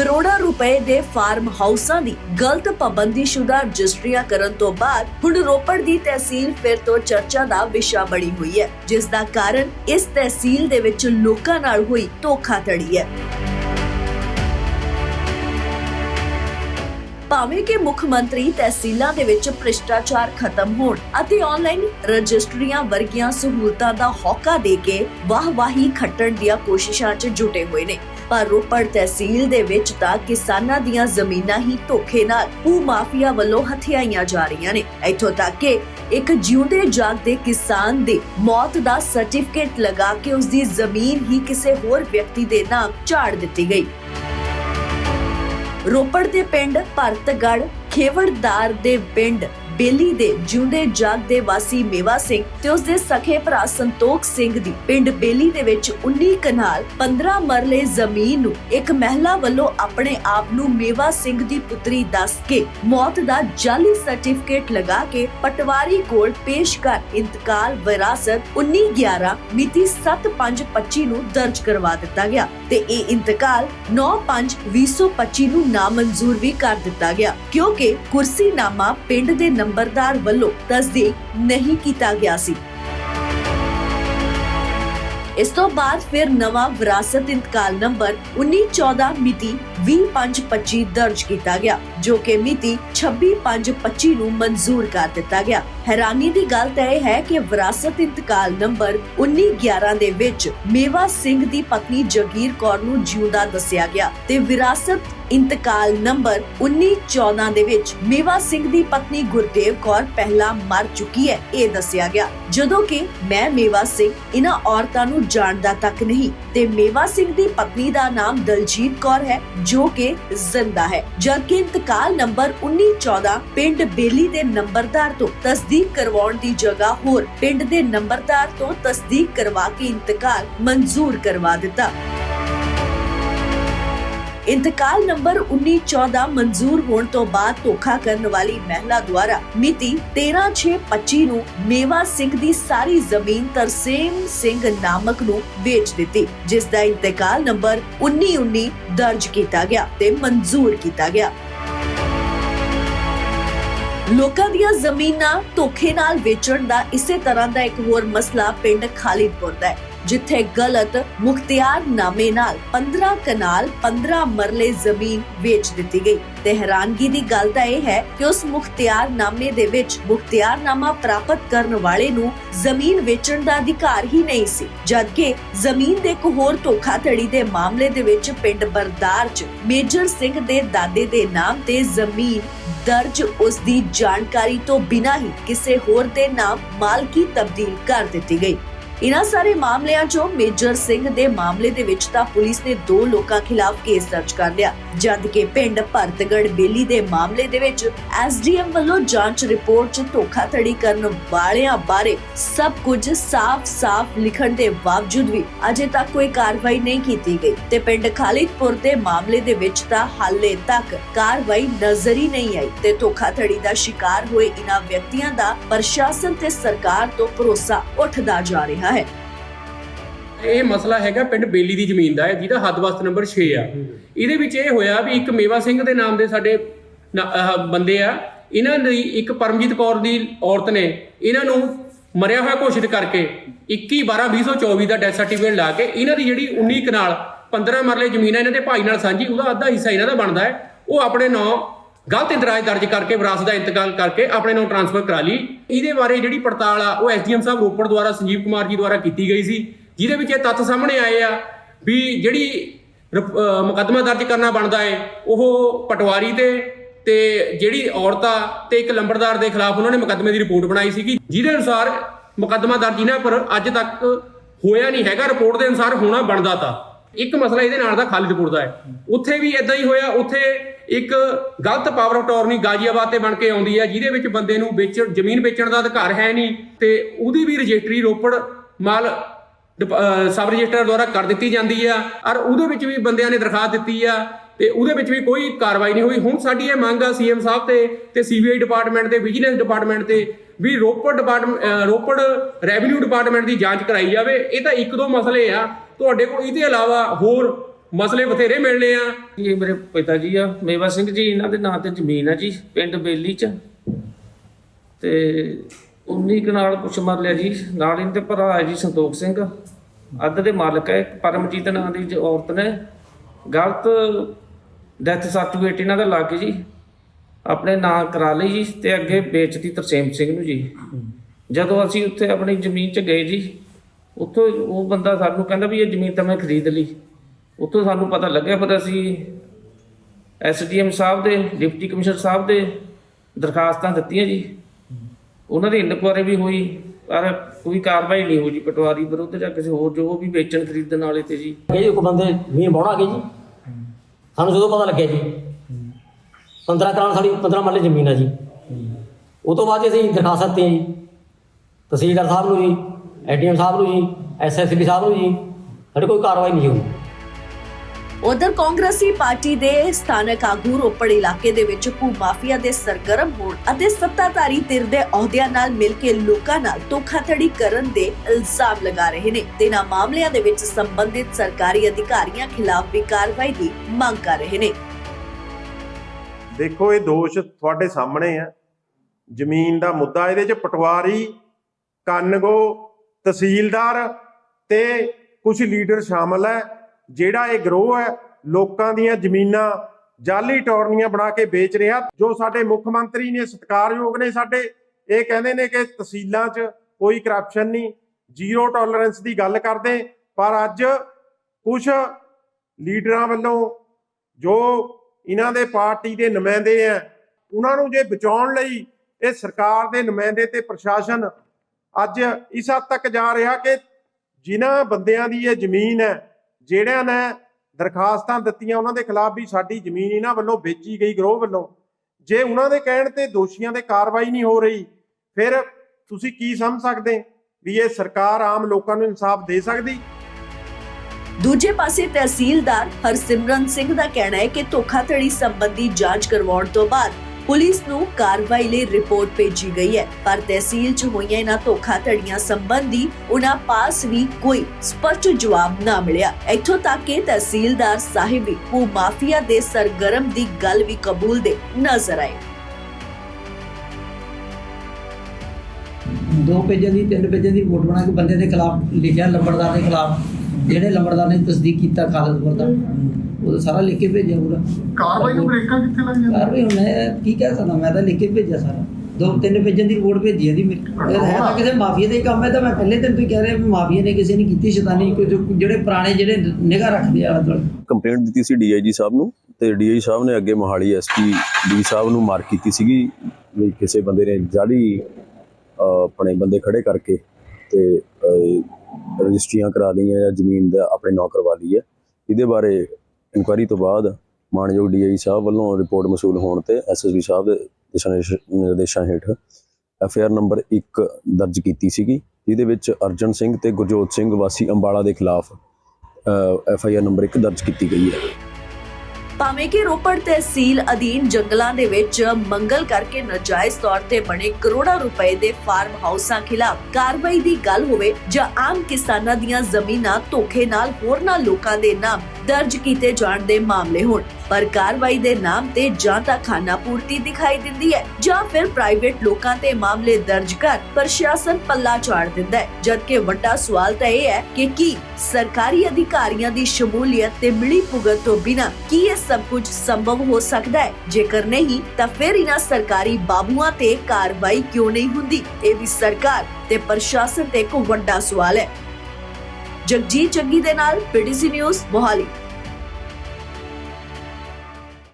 ਕਰੋੜਾਂ ਰੁਪਏ ਦੇ ਫਾਰਮ ਹਾਊਸਾਂ ਦੀ ਗਲਤ ਪਾਬੰਦੀਸ਼ੁਦਾ ਰਜਿਸਟਰੀਆਂ ਕਰਨ ਤੋਂ ਬਾਅਦ ਹੁਣ ਰੋਪੜ ਦੀ ਤਹਿਸੀਲ ਫਿਰ ਤੋਂ ਚਰਚਾ ਦਾ ਵਿਸ਼ਾ ਬਣੀ ਹੋਈ ਹੈ, ਜਿਸ ਦਾ ਕਾਰਨ ਇਸ ਤਹਿਸੀਲ ਦੇ ਵਿੱਚ ਲੋਕਾਂ ਨਾਲ ਹੋਈ ਧੋਖਾਧੜੀ ਹੈ। ਭਾਵੇਂ ਕਿ ਮੁੱਖ ਮੰਤਰੀ ਤਹਿਸੀਲਾਂ ਦੇ ਵਿੱਚ ਭ੍ਰਿਸ਼ਟਾਚਾਰ ਖਤਮ ਹੋਣ ਅਤੇ ਆਨਲਾਈਨ ਰਜਿਸਟਰੀਆਂ ਵਰਗੀਆਂ ਸਹੂਲਤਾਂ ਦਾ ਹੌਕਾ ਦੇ ਕੇ ਵਾਹ ਵਾਹੀ ਖੱਟਣ ਦੀਆਂ ਕੋਸ਼ਿਸ਼ਾਂ 'ਚ ਜੁਟੇ ਹੋਏ ਨੇ ਪਰ ਰੋਪੜ ਤਹਿਸੀਲ ਦੇ ਵਿੱਚ ਤਾਂ ਕਿਸਾਨਾਂ ਦੀਆਂ ਜ਼ਮੀਨਾਂ ਹੀ ਧੋਖੇ ਨਾਲ ਭੂ ਮਾਫੀਆ ਵੱਲੋਂ ਹਥਿਆਈਆਂ ਜਾ ਰਹੀਆਂ ਨੇ। ਇੱਥੋਂ ਤੱਕ ਕਿ ਇੱਕ ਜਿਉਂਦੇ ਜਾਗਦੇ ਕਿਸਾਨ ਦੇ ਮੌਤ ਦਾ ਸਰਟੀਫਿਕੇਟ ਲਗਾ ਕੇ ਉਸ ਦੀ ਜ਼ਮੀਨ ਹੀ ਕਿਸੇ ਹੋਰ ਵਿਅਕਤੀ ਦੇ ਨਾਮ ਝਾੜ ਦਿੱਤੀ ਗਈ। ਰੋਪੜ ਦੇ ਪਿੰਡ ਭਰਤਗੜ ਖੇਵੜਦਾਰ ਦੇ ਪਿੰਡ ਬੇਲੀ ਦੇ ਜਿਉਂਦੇ ਜਾਗਦੇ ਵਾਸੀ ਮੇਵਾ ਸਿੰਘ ਤੇ ਉਸ ਦੇ ਸਖੇ ਭਰਾ ਸੰਤੋਖ ਸਿੰਘ ਦੀ ਪਿੰਡ ਬੇਲੀ ਦੇ ਵਿੱਚ 19 ਕਨਾਲ 15 ਮਰਲੇ ਜ਼ਮੀਨ ਨੂੰ ਇੱਕ ਮਹਿਲਾ ਵੱਲੋਂ ਆਪਣੇ ਆਪ ਨੂੰ ਮੇਵਾ ਸਿੰਘ ਦੀ ਪੁੱਤਰੀ ਦੱਸ ਕੇ ਮੌਤ ਦਾ ਜਾਲੀ ਸਰਟੀਫਿਕੇਟ ਲਗਾ ਕੇ ਪਟਵਾਰੀ ਕੋਲ ਪੇਸ਼ ਕਰ ਇੰਤਕਾਲ, ਵਿਰਾਸਤ 1911 ਮਿਤੀ 7525 ਨੂੰ ਦਰਜ ਕਰਵਾ ਦਿੱਤਾ ਗਿਆ। ਤੇ ਇਹ ਇੰਤਕਾਲ 9/5/2025 ਨੂੰ ਨਾਮਨਜ਼ੂਰ ਵੀ ਕਰ ਦਿੱਤਾ ਗਿਆ, ਕਿਉਂਕਿ ਕੁਰਸੀਨਾਮਾ ਪਿੰਡ ਦੇ ਨੰਬਰਦਾਰ ਵੱਲੋਂ ਤਸਦੀਕ ਨਹੀਂ ਕੀਤਾ ਗਿਆ ਸੀ। ਇਸ ਤੋਂ ਬਾਅਦ ਫਿਰ ਨਵਾਂ ਵਿਰਾਸਤ ਇੰਤਕਾਲ ਨੰਬਰ 1914 ਮਿਤੀ 20525 ਦਰਜ ਕੀਤਾ ਗਿਆ, ਜੋ ਕਿ ਮਿਤੀ 26525 ਨੂੰ ਮਨਜ਼ੂਰ ਕਰ ਦਿੱਤਾ ਗਿਆ। ਹੈਰਾਨੀ ਦੀ ਗੱਲ ਤਾਂ ਇਹ ਹੈ ਕਿ ਵਿਰਾਸਤ ਇੰਤਕਾਲ ਨੰਬਰ 1911 ਦੇ ਵਿੱਚ ਮੇਵਾ ਸਿੰਘ ਦੀ ਪਤਨੀ ਜਗੀਰ ਕੌਰ ਨੂੰ ਜਿਉਂਦਾ ਦੱਸਿਆ ਗਿਆ ਤੇ ਵਿਰਾਸਤ ਇੰਤਕਾਲ ਨੰਬਰ 1914 ਦੇ ਵਿੱਚ ਮੇਵਾ ਸਿੰਘ ਦੀ ਪਤਨੀ ਗੁਰਦੇਵ ਕੌਰ ਪਹਿਲਾਂ ਮਰ ਚੁੱਕੀ ਹੈ, ਇਹ ਦੱਸਿਆ ਗਿਆ। ਜਦੋਂ ਕਿ ਮੈਂ ਮੇਵਾ ਸਿੰਘ ਇਹਨਾਂ ਔਰਤਾਂ ਨੂੰ ਜਾਣਦਾ ਤੱਕ ਨਹੀਂ ਤੇ ਮੇਵਾ ਸਿੰਘ ਦੀ ਪਤਨੀ ਦਾ ਨਾਮ ਦਲਜੀਤ ਕੌਰ ਹੈ, ਜੋ ਕਿ ਜ਼ਿੰਦਾ ਹੈ। ਜਦਕਿ ਇੰਤਕਾਲ ਨੰਬਰ 1914 ਪਿੰਡ ਬੇਲੀ ਦੇ ਨੰਬਰਦਾਰ ਤੋਂ ਤਸਦੀਕ ਕਰਵਾਉਣ ਦੀ ਜਗ੍ਹਾ ਹੋਰ ਪਿੰਡ ਦੇ ਨੰਬਰਦਾਰ ਤੋਂ ਤਸਦੀਕ ਕਰਵਾ ਕੇ ਇੰਤਕਾਲ ਮਨਜ਼ੂਰ ਕਰਵਾ ਦਿੱਤਾ। ਇੰਤਕਾਲ ਨੰਬਰ 1914 ਮਨਜ਼ੂਰ ਹੋਣ ਤੋਂ ਬਾਅਦ ਧੋਖਾ ਕਰਨ ਵਾਲੀ ਮਹਿਲਾ ਦੁਆਰਾ ਮਿਤੀ 13/6/25 ਨੂੰ ਮੇਵਾ ਸਿੰਘ ਦੀ ਸਾਰੀ ਜ਼ਮੀਨ ਤਰਸੇਮ ਸਿੰਘ ਨਾਮਕ ਨੂੰ ਵੇਚ ਦਿੱਤੀ, ਜਿਸ ਦਾ ਇੰਤਕਾਲ ਨੰਬਰ 1919 ਦਰਜ ਕੀਤਾ ਗਿਆ ਤੇ ਮਨਜ਼ੂਰ ਕੀਤਾ ਗਿਆ। ਲੋਕਾਂ ਦੀਆਂ ਜ਼ਮੀਨਾਂ ਧੋਖੇ ਨਾਲ ਵੇਚਣ ਦਾ ਇਸੇ ਤਰ੍ਹਾਂ ਦਾ ਇੱਕ ਹੋਰ ਮਸਲਾ ਪਿੰਡ ਖਾਲਿਦਪੁਰ ਦਾ ਹੈ। ਜਿੱਥੇ ਗਲਤ ਮੁਖਤਿਆਰਨਾਮੇ ਨਾਲ 15 ਕਨਾਲ 15 ਮਰਲੇ ਜ਼ਮੀਨ ਵੇਚ ਦਿੱਤੀ ਗਈ। ਤੇ ਹੈਰਾਨਗੀ ਦੀ ਗੱਲ ਤਾਂ ਇਹ ਹੈ ਕਿ ਉਸ ਮੁਖਤਿਆਰਨਾਮੇ ਦੇ ਵਿੱਚ ਮੁਖਤਿਆਰਨਾਮਾ ਪ੍ਰਾਪਤ ਕਰਨ ਵਾਲੇ ਨੂੰ ਜ਼ਮੀਨ ਵੇਚਣ ਦਾ ਅਧਿਕਾਰ ਹੀ ਨਹੀਂ ਸੀ, ਜਦਕਿ ਜ਼ਮੀਨ ਦੇ ਇੱਕ ਹੋਰ ਧੋਖਾਧੜੀ ਦੇ ਮਾਮਲੇ ਦੇ ਵਿੱਚ ਪਿੰਡ ਬਰਦਾਰ 'ਚ ਮੇਜਰ ਸਿੰਘ ਦੇ ਦਾਦੇ ਦੇ ਨਾਮ ਤੇ ਜ਼ਮੀਨ ਦਰਜ ਉਸ ਦੀ ਜਾਣਕਾਰੀ ਤੋਂ ਬਿਨਾਂ ਹੀ ਕਿਸੇ ਹੋਰ ਦੇ ਨਾਮ ਮਾਲਕੀ ਤਬਦੀਲ ਕਰ ਦਿੱਤੀ ਗਈ। ਇਨ੍ਹਾਂ ਸਾਰੇ ਮਾਮਲਿਆਂ 'ਚੋਂ ਮੇਜਰ ਸਿੰਘ ਦੇ ਮਾਮਲੇ ਦੇ ਵਿੱਚ ਤਾਂ ਪੁਲਿਸ ਨੇ ਦੋ ਲੋਕਾਂ ਖਿਲਾਫ ਕੇਸ ਦਰਜ ਕਰ ਲਿਆ, ਜਦ ਕਿ ਪਿੰਡ ਭਰਤਗੜ ਬੇਲੀ ਦੇ ਮਾਮਲੇ ਦੇ ਵਿੱਚ ਐਸਡੀਐਮ ਵੱਲੋਂ ਜਾਂਚ ਰਿਪੋਰਟ 'ਚ ਧੋਖਾਧੜੀ ਕਰਨ ਵਾਲਿਆਂ ਬਾਰੇ ਸਭ ਕੁਝ ਸਾਫ਼-ਸਾਫ਼ ਲਿਖਣ ਦੇ ਬਾਵਜੂਦ ਵੀ ਅਜੇ ਤੱਕ ਕੋਈ ਕਾਰਵਾਈ ਨਹੀਂ ਕੀਤੀ ਗਈ ਤੇ ਪਿੰਡ ਖਾਲਿਦਪੁਰ ਦੇ ਮਾਮਲੇ ਦੇ ਵਿੱਚ ਤਾਂ ਹਾਲੇ ਤੱਕ ਕਾਰਵਾਈ ਨਜ਼ਰ ਹੀ ਨਹੀਂ ਆਈ ਤੇ ਧੋਖਾਧੜੀ ਦਾ ਸ਼ਿਕਾਰ ਹੋਏ ਇਨ੍ਹਾਂ ਵਿਅਕਤੀਆਂ ਦਾ ਪ੍ਰਸ਼ਾਸਨ ਤੇ ਸਰਕਾਰ ਤੋਂ ਭਰੋਸਾ ਉੱਠਦਾ ਜਾ ਰਿਹਾ ਹੈ। ਇਹ ਮਸਲਾ ਹੈਗਾ ਪਿੰਡ ਬੇਲੀ ਦੀ ਜ਼ਮੀਨ ਦਾ ਹੈ ਜਿਹਦਾ ਹੱਦਬਸਤ ਨੰਬਰ 6 ਆ। ਇਹਦੇ ਵਿੱਚ ਇਹ ਹੋਇਆ ਵੀ ਇੱਕ ਮੇਵਾ ਸਿੰਘ ਦੇ ਨਾਮ ਦੇ ਸਾਡੇ ਨਾ- ਆਹ ਬੰਦੇ ਆ। ਇਹਨਾਂ ਦੀ ਇੱਕ ਪਰਮਜੀਤ ਕੌਰ ਦੀ ਔਰਤ ਨੇ ਇਹਨਾਂ ਨੂੰ ਮਰਿਆ ਹੋਇਆ ਘੋਸ਼ਿਤ ਕਰਕੇ 21 12 2024 ਦਾ ਡੈਥ ਸਰਟੀਫਿਕੇਟ ਲਾ ਕੇ ਇਹਨਾਂ ਦੀ ਜਿਹੜੀ 19 ਕਨਾਲ 15 ਮਰਲੇ ਜ਼ਮੀਨ ਇਹਨਾਂ ਦੇ ਭਾਈ ਨਾਲ ਸਾਂਝੀ ਉਹਦਾ ਅੱਧਾ ਹਿੱਸਾ ਇਹਨਾਂ ਦਾ ਬਣਦਾ ਹੈ। ਉਹ ਆਪਣੇ ਨਾਂ ਗਲਤ ਇੰਦਰਾਜ ਦਰਜ ਕਰਕੇ ਵਿਰਾਸਤ ਦਾ ਇੰਤਕਾਲ ਕਰਕੇ ਆਪਣੇ ਨੂੰ ਟ੍ਰਾਂਸਫਰ ਕਰਾ ਲਈ। ਇਹਦੇ ਬਾਰੇ ਜਿਹੜੀ ਪੜਤਾਲ ਆ, ਉਹ ਐਸਡੀਐਮ ਸਾਹਿਬ ਰੋਪੜ ਦੁਆਰਾ ਸੰਜੀਵ ਕੁਮਾਰ ਜੀ ਦੁਆਰਾ ਕੀਤੀ ਗਈ ਸੀ, ਜਿਹਦੇ ਵਿੱਚ ਇਹ ਤੱਥ ਸਾਹਮਣੇ ਆਏ ਆ ਵੀ ਜਿਹੜੀ ਮੁਕੱਦਮਾ ਦਰਜ ਕਰਨਾ ਬਣਦਾ ਹੈ ਉਹ ਪਟਵਾਰੀ ਤੇ ਤੇ ਜਿਹੜੀ ਔਰਤ ਆ ਤੇ ਇੱਕ ਲੰਬੜਦਾਰ ਦੇ ਖਿਲਾਫ ਉਹਨਾਂ ਨੇ ਮੁਕੱਦਮੇ ਦੀ ਰਿਪੋਰਟ ਬਣਾਈ ਸੀਗੀ, ਜਿਹਦੇ ਅਨੁਸਾਰ ਮੁਕੱਦਮਾ ਦਰਜ ਇਹਨਾਂ ਪਰ ਅੱਜ ਤੱਕ ਹੋਇਆ ਨਹੀਂ ਹੈਗਾ, ਰਿਪੋਰਟ ਦੇ ਅਨੁਸਾਰ ਹੋਣਾ ਬਣਦਾ ਤਾਂ। ਇੱਕ ਮਸਲਾ ਇਹਦੇ ਨਾਲ ਦਾ ਖਾਲਿਦਪੁਰ ਦਾ ਹੈ। ਉੱਥੇ ਵੀ ਇਦਾਂ ਹੀ ਹੋਇਆ, ਉੱਥੇ ਇੱਕ ਗਲਤ ਪਾਵਰ ਆਫ ਅਟਾਰਨੀ ਗਾਜ਼ੀਆਬਾਦ ਤੇ ਬਣ ਕੇ ਆਉਂਦੀ ਹੈ, ਜਿਹਦੇ ਵਿੱਚ ਬੰਦੇ ਨੂੰ ਵੇਚ, ਜ਼ਮੀਨ ਵੇਚਣ ਦਾ ਅਧਿਕਾਰ ਹੈ ਨਹੀਂ, ਤੇ ਉਹਦੀ ਵੀ ਰਜਿਸਟਰੀ ਰੋਪੜ ਮਾਲ ਡਿਪ- ਸਬ ਰਜਿਸਟਰ ਦੁਆਰਾ ਕਰ ਦਿੱਤੀ ਜਾਂਦੀ ਆ, ਔਰ ਉਹਦੇ ਵਿੱਚ ਵੀ ਬੰਦਿਆਂ ਨੇ ਦਰਖਾਸਤ ਦਿੱਤੀ ਆ, ਤੇ ਉਹਦੇ ਵਿੱਚ ਵੀ ਕੋਈ ਕਾਰਵਾਈ ਨਹੀਂ ਹੋਈ। ਹੁਣ ਸਾਡੀ ਇਹ ਮੰਗ ਆ ਸੀਐਮ ਸਾਹਿਬ ਤੇ ਤੇ ਸੀਬੀਆਈ ਡਿਪਾਰਟਮੈਂਟ ਤੇ ਵਿਜੀਲੈਂਸ ਡਿਪਾਰਟਮੈਂਟ ਤੇ, ਵੀ Ropar department Ropar revenue department ਦੀ ਜਾਂਚ ਕਰਾਈ ਜਾਵੇ। ਇਹ ਤਾਂ ਇੱਕ ਦੋ ਮਸਲੇ ਆ। ਤੁਹਾਡੇ ਕੋਲ ਇਹਦੇ ਇਲਾਵਾ ਹੋਰ ਮਸਲੇ ਬਥੇਰੇ ਮਿਲਣੇ ਆ। ਇਹ ਮੇਰੇ ਪਿਤਾ ਜੀ ਆ, ਮੇਵਾ ਸਿੰਘ ਜੀ, ਇਹਨਾਂ ਦੇ ਨਾਂ ਤੇ ਜ਼ਮੀਨ ਆ ਜੀ, ਪਿੰਡ ਬੇਲੀ ਚ। ਤੇ 19 ਕਨਾਲ ਕੁਛ ਮਰ ਲਿਆ ਜੀ, ਨਾਲ ਇਹਨਾਂ ਦੇ ਭਰਾ ਹੈ ਜੀ ਸੰਤੋਖ ਸਿੰਘ। ਅੱਧ ਦੇ ਮਾਲਕ ਹੈ ਪਰਮਜੀਤ ਨਾਂ ਦੀ ਜੋ ਔਰਤ ਨੇ। ਗਲਤ ਡੈਥ ਸਰਟੀਫਿਕੇਟ ਇਹਨਾਂ ਦਾ ਲਾ ਕੇ ਜੀ। ਆਪਣੇ ਨਾਂ ਕਰਾ ਲਈ ਜੀ, ਤੇ ਅੱਗੇ ਵੇਚਤੀ ਤਰਸੇਮ ਸਿੰਘ ਨੂੰ ਜੀ। ਜਦੋਂ ਅਸੀਂ ਉੱਥੇ ਆਪਣੀ ਜ਼ਮੀਨ 'ਚ ਗਏ ਜੀ, ਉੱਥੋਂ ਉਹ ਬੰਦਾ ਸਾਨੂੰ ਕਹਿੰਦਾ ਵੀ ਇਹ ਜ਼ਮੀਨ ਤਾਂ ਮੈਂ ਖਰੀਦ ਲਈ। ਉੱਥੋਂ ਸਾਨੂੰ ਪਤਾ ਲੱਗਿਆ ਫਿਰ ਅਸੀਂ ਐਸਡੀਐਮ ਸਾਹਿਬ ਦੇ, ਡਿਪਟੀ ਕਮਿਸ਼ਨਰ ਸਾਹਿਬ ਦੇ ਦਰਖਾਸਤਾਂ ਦਿੱਤੀਆਂ ਜੀ। ਉਹਨਾਂ ਦੀ ਇਨਕੁਆਰੀ ਵੀ ਹੋਈ, ਪਰ ਕੋਈ ਕਾਰਵਾਈ ਨਹੀਂ ਹੋਈ ਜੀ, ਪਟਵਾਰੀ ਵਿਰੁੱਧ ਜਾਂ ਕਿਸੇ ਹੋਰ ਜੋ ਵੀ ਵੇਚਣ ਖਰੀਦਣ ਵਾਲੇ ਤੇ ਜੀ। ਕਿ ਜੀ ਕੋਈ ਬੰਦੇ ਜ਼ਮੀਨ ਬਾਉਣਾ ਗਏ ਜੀ। ਸਾਨੂੰ ਜਦੋਂ ਪਤਾ ਲੱਗਿਆ ਜੀ 15 ਕਰਾਂ ਸਾਡੀ 15 ਮਰਲੇ ਜ਼ਮੀਨ ਆ ਜੀ। ਉਹ ਤੋਂ ਬਾਅਦ 'ਚ ਅਸੀਂ ਦਰਖਾਸਤ ਦਿੱਤੀ ਜੀ, ਤਹਿਸੀਲਦਾਰ ਸਾਹਿਬ ਨੂੰ ਜੀ ਐਡੀਐਮ ਸਾਹਿਬ ਨੂੰ ਜੀ, ਐਸਐਸਪੀ ਸਾਹਿਬ ਨੂੰ ਜੀ, ਸਾਡੇ ਕੋਈ ਕਾਰਵਾਈ ਨਹੀਂ ਹੋਈ। ਉਧਰ ਕਾਂਗਰਸੀ ਪਾਰਟੀ ਦੇ ਸਥਾਨਕ ਆਗੂ ਰੋਪੜ ਇਲਾਕੇ ਦੇ ਵਿੱਚ ਭੂ ਮਾਫੀਆ ਦੇ ਸਰਗਰਮ ਹੋਣ ਅਤੇ ਸੱਤਾਧਾਰੀ ਧਿਰ ਦੇ ਅਹੁਦਿਆਂ ਨਾਲ ਮਿਲ ਕੇ ਲੋਕਾਂ ਨਾਲ ਧੋਖਾਧੜੀ ਕਰਨ ਦੇ ਇਲਜ਼ਾਮ ਲਗਾ ਰਹੇ ਨੇ। ਤੇ ਇਹਨਾਂ ਮਾਮਲਿਆਂ ਦੇ ਵਿੱਚ ਸੰਬੰਧਿਤ ਸਰਕਾਰੀ ਅਧਿਕਾਰੀਆਂ ਖਿਲਾਫ ਵੀ ਕਾਰਵਾਈ ਦੀ ਮੰਗ ਕਰ ਰਹੇ ਨੇ। ਦੇਖੋ, ਇਹ ਦੋਸ਼ ਤੁਹਾਡੇ ਸਾਹਮਣੇ ਆ। ਜ਼ਮੀਨ ਦਾ ਮੁੱਦਾ ਇਹਦੇ 'ਚ ਪਟਵਾਰੀ, ਕਾਨਗੋ, ਤਹਿਸੀਲਦਾਰ ਤੇ ਕੁਝ ਲੀਡਰ ਸ਼ਾਮਲ ਹੈ। ਜਿਹੜਾ ਇਹ ਗਰੋਹ ਹੈ, ਲੋਕਾਂ ਦੀਆਂ ਜ਼ਮੀਨਾਂ ਜਾਲੀ ਟੌਰਨੀਆਂ ਬਣਾ ਕੇ ਵੇਚ ਰਿਹਾ, ਜੋ ਸਾਡੇ ਮੁੱਖ ਮੰਤਰੀ ਨੇ ਸਤਿਕਾਰਯੋਗ ਨੇ ਸਾਡੇ, ਇਹ ਕਹਿੰਦੇ ਨੇ ਕਿ ਤਹਿਸੀਲਾਂ 'ਚ ਕੋਈ ਕਰਪਸ਼ਨ ਨਹੀਂ ਜ਼ੀਰੋ ਟੋਲਰੈਂਸ ਦੀ ਗੱਲ ਕਰਦੇ, ਪਰ ਅੱਜ ਕੁਝ ਲੀਡਰਾਂ ਵੱਲੋਂ ਜੋ ਇਹਨਾਂ ਦੇ ਪਾਰਟੀ ਦੇ ਨੁਮਾਇੰਦੇ ਆ ਉਹਨਾਂ ਨੂੰ ਜੇ ਬਚਾਉਣ ਲਈ ਇਹ ਸਰਕਾਰ ਦੇ ਨੁਮਾਇੰਦੇ ਤੇ ਪ੍ਰਸ਼ਾਸਨ ਅੱਜ ਇਸ ਹੱਦ ਤੱਕ ਜਾ ਰਿਹਾ ਕਿ ਜਿਨ੍ਹਾਂ ਬੰਦਿਆਂ ਦੀ ਇਹ ਜ਼ਮੀਨ ਹੈ ਜਿਹੜਿਆਂ ਨੇ ਦਰਖਾਸਤਾਂ ਦਿੱਤੀਆਂ, ਉਹਨਾਂ ਦੇ ਖਿਲਾਫ ਵੀ ਸਾਡੀ ਜ਼ਮੀਨ ਇਹਨਾਂ ਵੱਲੋਂ ਵੇਚੀ ਗਈ ਗਰੋਹ ਵੱਲੋਂ। ਜੇ ਉਹਨਾਂ ਦੇ ਕਹਿਣ ਤੇ ਦੋਸ਼ੀਆਂ ਤੇ ਕਾਰਵਾਈ ਨਹੀਂ ਹੋ ਰਹੀ, ਫਿਰ ਤੁਸੀਂ ਕੀ ਸਮਝ ਸਕਦੇ ਵੀ ਇਹ ਸਰਕਾਰ ਆਮ ਲੋਕਾਂ ਨੂੰ ਇਨਸਾਫ ਦੇ ਸਕਦੀ? ਦੂਜੇ ਪਾਸੇ ਤਹਿਸੀਲਦਾਰ ਹਰਸਿਮਰਨ ਸਿੰਘ ਦਾ ਕਹਿਣਾ ਹੈ ਕਿ ਧੋਖਾਧੜੀ ਸੰਬੰਧੀ ਜਾਂਚ ਕਰਵਾਉਣ ਤੋਂ ਬਾਅਦ ਪੁਲਿਸ ਨੂੰ ਕਾਰਵਾਈ ਲਈ ਰਿਪੋਰਟ ਭੇਜੀ ਗਈ ਹੈ। ਪਰ ਤਹਿਸੀਲ 'ਚ ਹੋਈਆਂ ਇਹਨਾਂ ਧੋਖਾਧੜੀਆਂ ਸੰਬੰਧੀ ਉਹਨਾਂ ਪਾਸ ਵੀ ਕੋਈ ਸਪਸ਼ਟ ਜਵਾਬ ਨਾ ਮਿਲਿਆ। ਇੱਥੋਂ ਤੱਕ ਕਿ ਤਹਿਸੀਲਦਾਰ ਸਾਹਿਬ ਵੀ ਭੂ ਮਾਫੀਆ ਦੇ ਸਰਗਰਮ ਦੀ ਗੱਲ ਵੀ ਕਬੂਲਦੇ ਨਜ਼ਰ ਆਏ। ਦੋ ਪੇਜਾਂ ਦੀ, ਤਿੰਨ ਪੇਜਾਂ ਦੀ ਰਿਪੋਰਟ ਬਣਾ ਕੇ ਬੰਦੇ ਦੇ ਖਿਲਾਫ ਲਿਖਿਆ ਲੰਬੜਦਾਰ ਦੇ ਖਿਲਾਫ। ਜਿਹੜੇ ਲੰਬੜਦਾਰ ਨੇ ਤਸਦੀਕ ਕੀਤਾ ਖਾਲਦਪੁਰ ਦਾ। ਉਹ ਸਾਰਾ ਲਿਖ ਕੇ ਭੇਜਿਆ ਪੂਰਾ। ਕਾਰਵਾਈ ਨੂੰ ਬ੍ਰੇਕਾਂ ਕਿੱਥੇ ਲੱਗੀਆਂ? ਕਾਰਵਾਈ ਹੁਣ ਮੈਂ ਕੀ ਕਹਿ ਸਕਦਾ? ਮੈਂ ਤਾਂ ਲਿਖ ਕੇ ਭੇਜਿਆ ਸਾਰਾ। ਦੋ ਤਿੰਨ ਪੇਜਾਂ ਦੀ ਰਿਪੋਰਟ ਭੇਜੀ ਇਹਦੀ ਮੇਰੀ ਇਹ ਹੈ ਤਾਂ ਕਿਸੇ ਮਾਫੀਆ ਦਾ ਹੀ ਕੰਮ ਹੈ ਤਾਂ ਮੈਂ ਪਹਿਲੇ ਦਿਨ ਤੋਂ ਹੀ ਕਹਿ ਰਿਹਾ ਵੀ ਮਾਫੀਆ ਨੇ ਕਿਸੇ ਨੇ ਕੀਤੀ ਸ਼ੈਤਾਨੀ ਕੋਈ ਜੋ- ਜਿਹੜੇ ਪੁਰਾਣੇ ਜਿਹੜੇ ਨਿਗਾਹ ਰੱਖਦੇ ਆ ਆਲੇ ਕੰਪਲੇਂਟ ਦਿੱਤੀ ਸੀ ਡੀਆਈਜੀ ਸਾਹਿਬ ਨੂੰ ਤੇ ਡੀਆਈਜੀ ਸਾਹਿਬ ਨੇ ਅੱਗੇ ਮੋਹਾਲੀ ਐਸਪੀ ਡੀ ਸਾਹਿਬ ਨੂੰ ਮਾਰਕ ਕੀਤੀ ਸੀਗੀ ਵੀ ਕਿਸੇ ਬੰਦੇ ਨੇ ਜਾਲੀ ਆਪਣੇ ਬੰਦੇ ਖੜੇ ਕਰਕੇ ਤੇ ਰਜਿਸਟਰੀਆਂ ਕਰਾ ਲਈਆਂ ਜਾਂ ਜ਼ਮੀਨ ਦਾ ਆਪਣੇ ਨਾਂ ਕਰਵਾ ਲਈ ਹੈ। ਇਹਦੇ ਬਾਰੇ ਇਨਕੁਆਇਰੀ ਤੋਂ ਬਾਅਦ ਮਾਨਯੋਗ ਡੀਆਈ ਸਾਹਿਬ ਵੱਲੋਂ ਰਿਪੋਰਟ ਮਸੂਲ ਹੋਣ ਤੇ ਐਸਐਸਬੀ ਸਾਹਿਬ ਦੇ ਦਿਸ਼ਾ ਨਿਰਸ਼- ਨਿਰਦੇਸ਼ਾਂ ਹੇਠ ਐਫਆਈਆਰ ਨੰਬਰ 1 ਦਰਜ ਕੀਤੀ ਸੀਗੀ, ਜਿਹਦੇ ਵਿੱਚ ਅਰਜਨ ਸਿੰਘ ਤੇ ਗੁਰਜੋਤ ਸਿੰਘ ਵਾਸੀ ਅੰਬਾਲਾ ਦੇ ਖਿਲਾਫ ਐਫਆਈਆਰ ਨੰਬਰ 1 ਦਰਜ ਕੀਤੀ ਗਈ ਹੈ। ਭਾਵੇਂ ਕਿ ਰੋਪੜ ਤਹਿਸੀਲ ਅਧੀਨ ਜੰਗਲਾਂ ਦੇ ਵਿੱਚ ਮੰਗਲ ਕਰਕੇ ਨਾਜਾਇਜ਼ ਤੌਰ ਤੇ ਬਣੇ ਕਰੋੜਾਂ ਰੁਪਏ ਦੇ ਫਾਰਮ ਹਾਊਸਾਂ ਖਿਲਾਫ ਕਾਰਵਾਈ ਦੀ ਗੱਲ ਹੋਵੇ ਜਾਂ ਆਮ ਕਿਸਾਨਾਂ ਦੀਆਂ ਜ਼ਮੀਨਾਂ ਧੋਖੇ ਨਾਲ ਹੋਰਨਾਂ ਲੋਕਾਂ ਦੇ ਨਾਮ ਦਰਜ ਕੀਤੇ ਜਾਣ ਦੇ ਮਾਮਲੇ ਹੋਣ। ਪਰ ਕਾਰਵਾਈ ਦੇ ਨਾਮ ਤੇ ਜਾਂ ਤਾਂ ਖਾਨਾ ਪੂਰਤੀ ਦਿਖਾਈ ਦਿੰਦੀ ਹੈ ਜਾਂ ਫਿਰ ਪ੍ਰਾਈਵੇਟ ਲੋਕਾਂ ਤੇ ਮਾਮਲੇ ਦਰਜ ਕਰ ਪ੍ਰਸ਼ਾਸਨ ਪੱਲਾ ਝਾੜ ਦਿੰਦਾ ਹੈ। ਜਦਕਿ ਵੱਡਾ ਸਵਾਲ ਤਾਂ ਇਹ ਹੈ ਕਿ ਕੀ ਸਰਕਾਰੀ ਅਧਿਕਾਰੀਆਂ ਦੀ ਸ਼ਮੂਲੀਅਤ ਤੇ ਮਿਲੀ ਭੁਗਤ ਤੋਂ ਬਿਨਾਂ ਕੀ ਇਹ ਸਭ ਕੁਝ ਸੰਭਵ ਹੋ ਸਕਦਾ ਹੈ? ਜੇਕਰ ਨਹੀਂ, ਤਾਂ ਫਿਰ ਇਹਨਾਂ ਸਰਕਾਰੀ ਬਾਬੂਆਂ ਤੇ ਕਾਰਵਾਈ ਕਿਉਂ ਨਹੀਂ ਹੁੰਦੀ? ਇਹ ਵੀ ਸਰਕਾਰ ਤੇ ਪ੍ਰਸ਼ਾਸਨ ਤੇ ਇੱਕ ਵੱਡਾ ਸਵਾਲ ਹੈ। ਜਗਜੀਤ ਜੱਗੀ ਦੇ ਨਾਲ ਪੀਟੀਸੀ ਨਿਊਜ਼ ਮੋਹਾਲੀ।